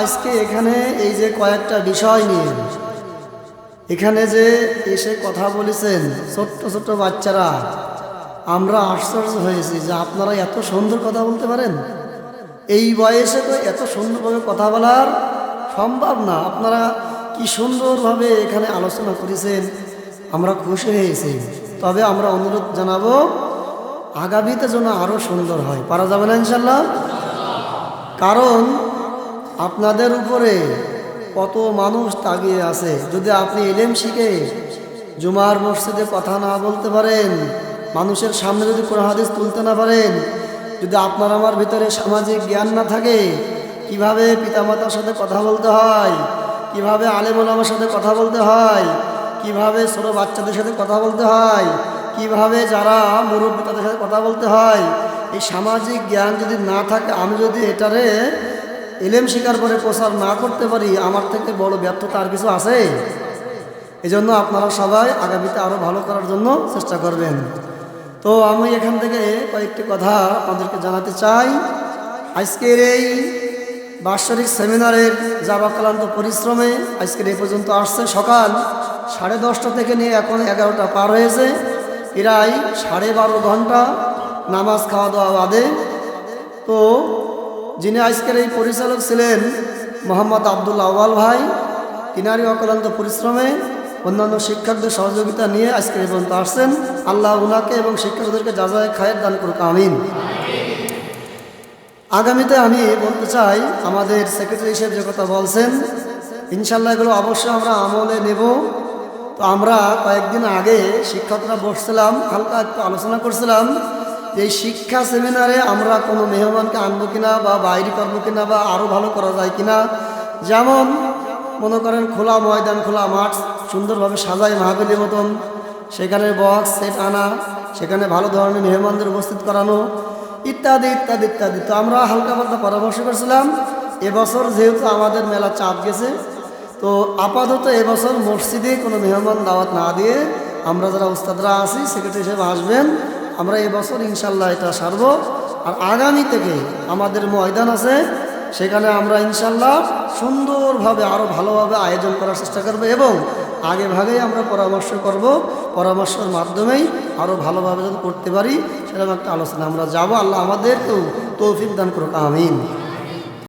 আজকে এখানে এই যে কয়েকটা বিষয় নিয়ে। এখানে যে এসে কথা বলেছেন ছোট্ট ছোট্ট বাচ্চারা, আমরা আশ্চর্য হয়েছি যে আপনারা এত সুন্দর কথা বলতে পারেন। এই বয়সে তো এত সুন্দরভাবে কথা বলার সম্ভব না। আপনারা কি সুন্দরভাবে এখানে আলোচনা করেছেন, আমরা খুশি হয়েছি। তবে আমরা অনুরোধ জানাব, আগামীতে যেন আরও সুন্দর হয়। পারা যাবে না ইনশাল্লাহ? কারণ আপনাদের উপরে কত মানুষ তাগিয়ে আছে। যদি আপনি এলেম শিখে জুমার মসজিদে কথা না বলতে পারেন, মানুষের সামনে যদি কোনো হাদিস তুলতে না পারেন, যদি আপনার আমার ভিতরে সামাজিক জ্ঞান না থাকে, কীভাবে পিতামাতার সাথে কথা বলতে হয়? কীভাবে আলেমুলামার সাথে কথা বলতে হয়? কীভাবে ছোটো বাচ্চাদের সাথে কথা বলতে হয়? কীভাবে যারা মুরব্বী তাদের সাথে কথা বলতে হয়? এই সামাজিক জ্ঞান যদি না থাকে, আমি যদি এটারে এলেম শিকার করে প্রচার না করতে পারি, আমার থেকে বড় ব্যর্থতা আর কিছু আছে? এই জন্য আপনারা সবাই আগামীতে আরও ভালো করার জন্য চেষ্টা করবেন। তো আমি এখান থেকে কয়েকটি কথা আপনাদেরকে জানাতে চাই। আজকের এই বাৎসরিক সেমিনারের যাবাক্রান্ত পরিশ্রমে আজকের এই পর্যন্ত আসছে। সকাল সাড়ে দশটা থেকে নিয়ে এখন এগারোটা পার হয়েছে। প্রায় সাড়ে বারো ঘণ্টা নামাজ খাওয়া দাওয়া বাদে। তো যিনি আজকের এই পরিচালক ছিলেন মোহাম্মদ আবদুল্লা আওয়াল ভাই তিনারই অক্লান্ত পরিশ্রমে অন্যান্য শিক্ষকদের সহযোগিতা নিয়ে আজকের এই পর্যন্ত আসছেন। আল্লাহ উনাকে এবং শিক্ষকদেরকে যা যা খায়ের দান করুক, আমিন। আগামীতে আমি বলতে চাই, আমাদের সেক্রেটারি হিসেবে যে কথা বলছেন ইনশাল্লাহ এগুলো অবশ্যই আমরা আমলে নেব। তো আমরা কয়েকদিন আগে শিক্ষকরা বসছিলাম, হালকা একটু আলোচনা করছিলাম। এই শিক্ষা সেমিনারে আমরা কোনো মেহমানকে আনব কিনা বা বাইরে করব কিনা বা আরও ভালো করা যায় কিনা, যেমন মনে করেন খোলা ময়দান, খোলা মাঠ, সুন্দরভাবে সাজাই মাহাবিলির মতন। সেখানে বক্স সেট আনা, সেখানে ভালো ধরনের মেহমানদের উপস্থিত করানো, ইত্যাদি ইত্যাদি ইত্যাদি। তো আমরা হালকা পাল্টা পরামর্শ করছিলাম, এবছর যেহেতু আমাদের মেলা চাপ গেছে, তো আপাতত এবছর মসজিদে কোনো মেহমান দাওয়াত না দিয়ে আমরা যারা উস্তাদরা আছি, সেক্রেটারি হিসেবে আসবেন আমরা এবছর ইনশাল্লাহ এটা সারব। আর আগামী থেকে আমাদের ময়দান আছে, সেখানে আমরা ইনশাল্লাহ সুন্দরভাবে আরও ভালোভাবে আয়োজন করার চেষ্টা করব এবং আগে ভাগেই আমরা পরামর্শ করব। পরামর্শের মাধ্যমেই আরও ভালোভাবে যদি করতে পারি, সেরকম একটা আলোচনা আমরা যাব। আল্লাহ আমাদেরকেও তৌফিক দান করুক, আমিন।